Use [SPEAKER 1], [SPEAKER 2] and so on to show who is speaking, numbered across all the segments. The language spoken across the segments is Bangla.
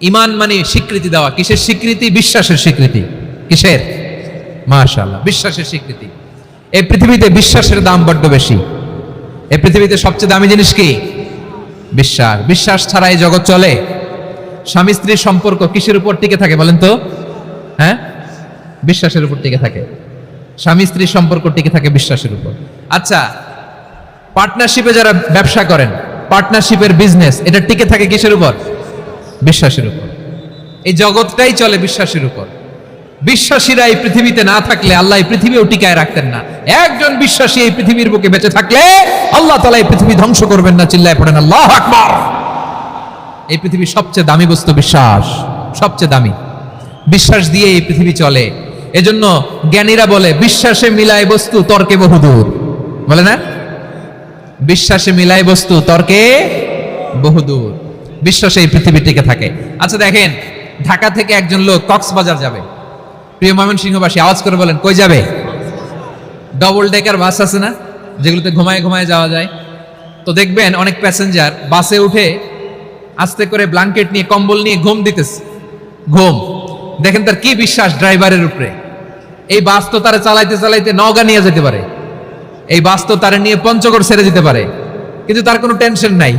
[SPEAKER 1] ইমান মানে স্বীকৃতি দেওয়া। কিসের স্বীকৃতি? বিশ্বাসের স্বীকৃতি। কিসের? মাশাআল্লাহ, বিশ্বাসের স্বীকৃতি। এই পৃথিবীতে বিশ্বাসের দাম বড্ড বেশি। এই পৃথিবীতে সবচেয়ে দামি জিনিস কি? বিশ্বাস। বিশ্বাস ছাড়া এই জগৎ চলে? স্বামী স্ত্রীর সম্পর্ক কিসের উপর টিকে থাকে বলেন তো? হ্যাঁ? বিশ্বাসের উপর টিকে থাকে। স্বামী স্ত্রীর সম্পর্ক টিকে থাকে বিশ্বাসের উপর। আচ্ছা পার্টনারশিপে যারা ব্যবসা করেন পার্টনারশিপের বিজনেস এটা টিকে থাকে কিসের উপর? বিশ্বাসের উপর। এই জগৎটাই চলে বিশ্বাসের উপর। বিশ্বাসীরা এই পৃথিবীতে না থাকলে আল্লাহ এই পৃথিবীও টিকায় রাখতেন না। একজন বিশ্বাসী এই পৃথিবীর বুকে বেঁচে থাকলে আল্লাহ তালা এই পৃথিবী ধ্বংস করবেন না, চিল্লায় পড়েন, আল্লাহ আকবার! এই পৃথিবীর সবচেয়ে দামি বস্তু বিশ্বাস, সবচেয়ে দামি। বিশ্বাস দিয়ে এই পৃথিবী চলে। এজন্য জ্ঞানীরা বলে, বিশ্বাসে মিলায় বস্তু, তর্কে বহুদূর। বলে না? বিশ্বাসে মিলায় বস্তু, তর্কে বহুদূর। বিশ্বাসে এই পৃথিবী টিকে থাকে। আচ্ছা দেখেন, ঢাকা থেকে একজন লোক কক্সবাজার যাবে। প্রিয় ময়মনসিংহবাসী, আওয়াজ করে বলেন, কই যাবে? ডবল ডেকার বাস আছে না? যেগুলোতে ঘুমায় ঘুমায় যাওয়া যায়। তো দেখবেন, অনেক প্যাসেঞ্জার বাসে উঠে আস্তে করে ব্ল্যাঙ্কেট নিয়ে, কম্বল নিয়ে ঘুম দিতেছে। ঘুম। দেখেন তার কি বিশ্বাস ড্রাইভারের উপরে। এই বাস তো তারা চালাইতে চালাইতে নওগা নিয়ে যেতে পারে। এই বাস তো তারা নিয়ে পঞ্চগড় ছেড়ে দিতে পারে। কিন্তু তার কোনো টেনশন নাই।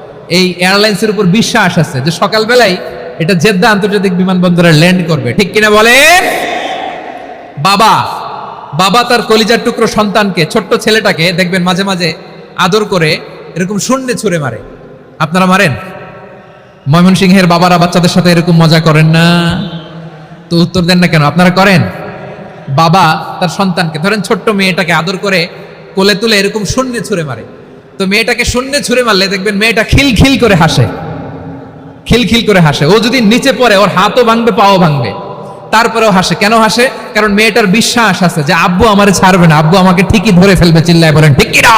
[SPEAKER 1] এই এয়ারলাইন্সের উপর বিশ্বাস আছে যে সকালবেলায় এটা জেদ্দা আন্তর্জাতিক বিমানবন্দরে ল্যান্ড করবে। ঠিক কিনা বলে? বাবা বাবা তার কলিজার টুকরো সন্তানকে, ছোট্ট ছেলেটাকে দেখবেন মাঝে মাঝে আদর করে এরকম শূন্যে ছুঁড়ে মারে। আপনারা মারেন? ময়মনসিংহের বাবারা বাচ্চাদের সাথে এরকম মজা করেন না? তো উত্তর দেন না কেন? আপনারা করেন? বাবা তার সন্তানকে, ধরেন ছোট্ট মেয়েটাকে আদর করে কোলে তুলে এরকম শূন্যে ছুঁড়ে মারে। তো মেয়েটাকে শূন্যে ছুঁড়ে মারলে দেখবেন মেয়েটা খিল খিল করে হাসে। খিলখিল করে হাসে। ও যদি নিচে পড়ে, ওর হাতও ভাঙবে, পাও ভাঙবে। তারপরেও হাসে। কেন হাসে? কারণ মেয়েটার বিশ্বাস আছে যে, আব্বু আমারে ছাড়বে না। আব্বু আমাকে ঠিকই ধরে ফেলবে। চিল্লায় বলেন, ঠিক কিনা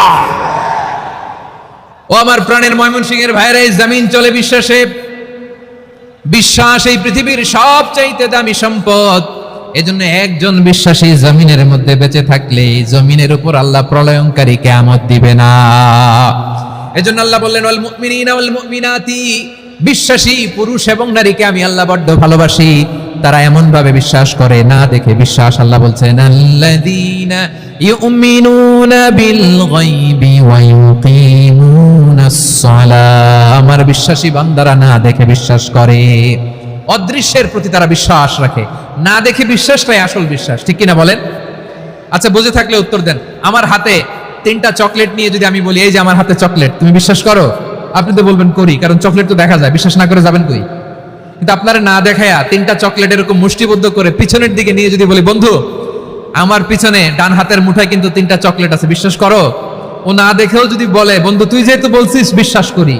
[SPEAKER 1] ও আমার প্রাণের ময়মনসিংহের ভাইরা এই জমিন চলে বিশ্বাসে। বিশ্বাস এই পৃথিবীর সবচাইতে দামি সম্পদ। এজন্য একজন বিশ্বাসী জমিনের মধ্যে বেঁচে থাকলে জমিনের উপর আল্লাহ প্রলয়ঙ্কারী কেয়ামত দিবে না। এজন্য আল্লাহ বললেন, ওয়াল মুমিনিনা মুমিনাতি। বিশ্বাসী, পুরুষ এবং নারীকে আমি আল্লাহ বড্ড ভালোবাসি। তারা এমন ভাবে বিশ্বাস করে, না দেখে বিশ্বাস আল্লাহ বলছেন বিল আমার বিশ্বাসী বান্দারা না দেখে বিশ্বাস করে। অদৃশ্যের প্রতি তারা বিশ্বাস রাখে। না দেখে বিশ্বাসটাই আসল বিশ্বাস। ঠিক কিনা বলেন? আচ্ছা বুঝে থাকলে উত্তর দেন। আমার হাতে তিনটা চকলেট নিয়ে যদি আমি বলি, এই যে আমার হাতে চকলেট, তুমি বিশ্বাস করো? আপনি তো বলবেন, করি, কারণ চকলেট তো দেখা যায়, বিশ্বাস না করে যাবেন কই? কিন্তু আপনারা না দেখায়া তিনটা চকলেট এরকম মুষ্টিবদ্ধ করে পিছনের দিকে নিয়ে যদি বলি, বন্ধু, আমার পিছনে ডান হাতের মুঠায় কিন্তু তিনটা চকলেট আছে, বিশ্বাস করো? ও না দেখেও যদি বলে, বন্ধু, তুই যেহেতু বলছিস, বিশ্বাস করি।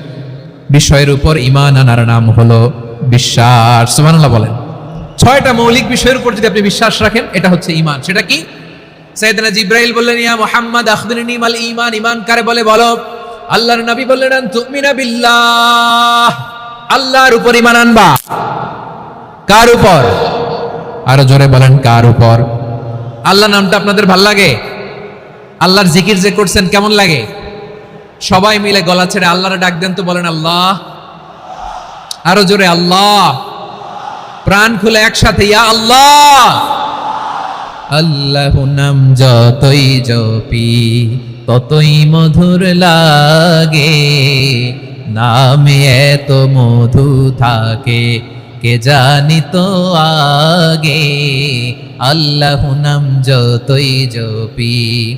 [SPEAKER 1] বিষয়ের উপর ইমান আনার নাম হলো বিশ্বাস। সুবহানাল্লাহ বলেন। ছয়টা মৌলিক বিষয়ের উপর যদি আপনি বিশ্বাস রাখেন, এটা হচ্ছে ইমান সেটা কি? সাইয়েদনা জিব্রাইল বললেন, ইয়া মুহাম্মদ, আখবিরনি মাল ঈমান। ঈমান কারে বলে? বলো। আল্লাহর নবী বললেন তুমিনা বিল্লাহ। আল্লাহর উপর ঈমান আনবা। কার উপর? আরও জোরে বলেন, কার উপর? আল্লাহ নামটা আপনাদের ভালো লাগে? আল্লাহর জিকির যে করছেন, কেমন লাগে? সবাই মিলে গলা ছেড়ে আল্লাহর ডাক দেন তো বলেন আল্লাহ। আরও জোরে আল্লাহ। প্রাণ খুলে একসাথে, ইয়া আল্লাহ। আল্লাহ নাম যতই জপি, ততই মধুর লাগে। নামে এত মধু থাকে, কে জানি তো আগে। আল্লাহ নাম যতই জপি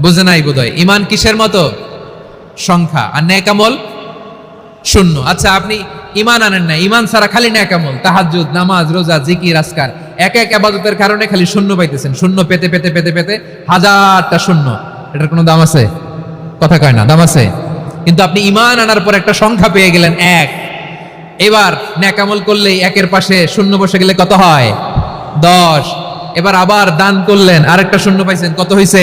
[SPEAKER 1] বুঝে নাই বোধহয়। ইমান কিসের মতো? সংখ্যা। আর ন্যাকামল শূন্য। আচ্ছা আপনি ইমান আনেন না ইমান ছাড়া খালি ন্যাকামল তাহাজ্জুদ, নামাজ, রোজা, জিকির আসকার এক এক আবাদতের কারণে খালি শূন্য পাইতেছেন। শূন্য পেতে পেতে পেতে পেতে হাজারটা শূন্য। এটার কোনো দাম আছে? কথা কয় না, দাম আছে? কিন্তু আপনি ইমান আনার পর একটা সংখ্যা পেয়ে গেলেন এক। এবার ন্যাকামল করলেই একের পাশে শূন্য বসে গেলে কত হয়? দশ। এবার আবার দান করলেন, আরেকটা শূন্য পাইছেন, কত হয়েছে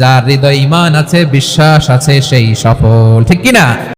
[SPEAKER 1] যার হৃদয় ইমান আছে বিশ্বাস আছে সেই সফল। ঠিক কিনা?